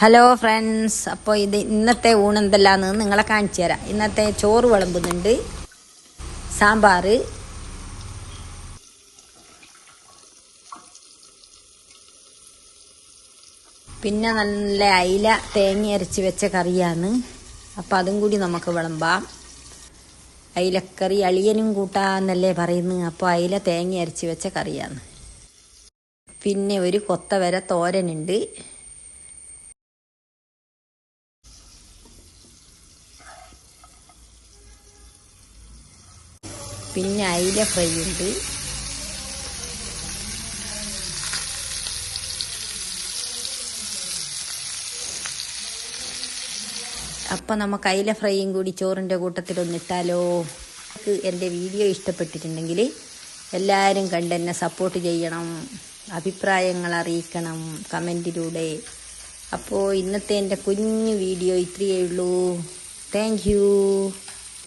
Hello friends അപ്പോൾ ഇത് ഇന്നത്തെ ഊണ് ഊണെന്തല്ലാന്ന് നിങ്ങളെ കാണിച്ചു തരാം. ഇന്നത്തെ ചോറ് വിളമ്പുന്നുണ്ട്. സാമ്പാർ പിന്നെ നല്ല അയില തേങ്ങ അരച്ച് വെച്ച കറിയാണ്. അപ്പം അതും കൂടി നമുക്ക് വിളമ്പാം. അയിലക്കറി അളിയനും കൂട്ടാന്നല്ലേ പറയുന്നത് അപ്പോൾ അയില തേങ്ങ അരച്ച് വെച്ച കറിയാണ്. പിന്നെ ഒരു കൊത്തവര തോരനുണ്ട്. പിന്നെ അയില ഫ്രൈ ഉണ്ട് അപ്പം നമുക്ക് അയില ഫ്രൈയും കൂടി ചോറിന്റെ കൂട്ടത്തിൽ ഒന്നിട്ടാലോ നിങ്ങൾക്ക് എന്റെ വീഡിയോ ഇഷ്ടപ്പെട്ടിട്ടുണ്ടെങ്കിൽ എല്ലാവരും കണ്ട് എന്നെ സപ്പോർട്ട് ചെയ്യണം അഭിപ്രായങ്ങൾ അറിയിക്കണം കമന്റിലൂടെ. അപ്പോൾ ഇന്നത്തെ എന്റെ കുഞ്ഞു വീഡിയോ ഇത്രയേ ഉള്ളൂ. താങ്ക്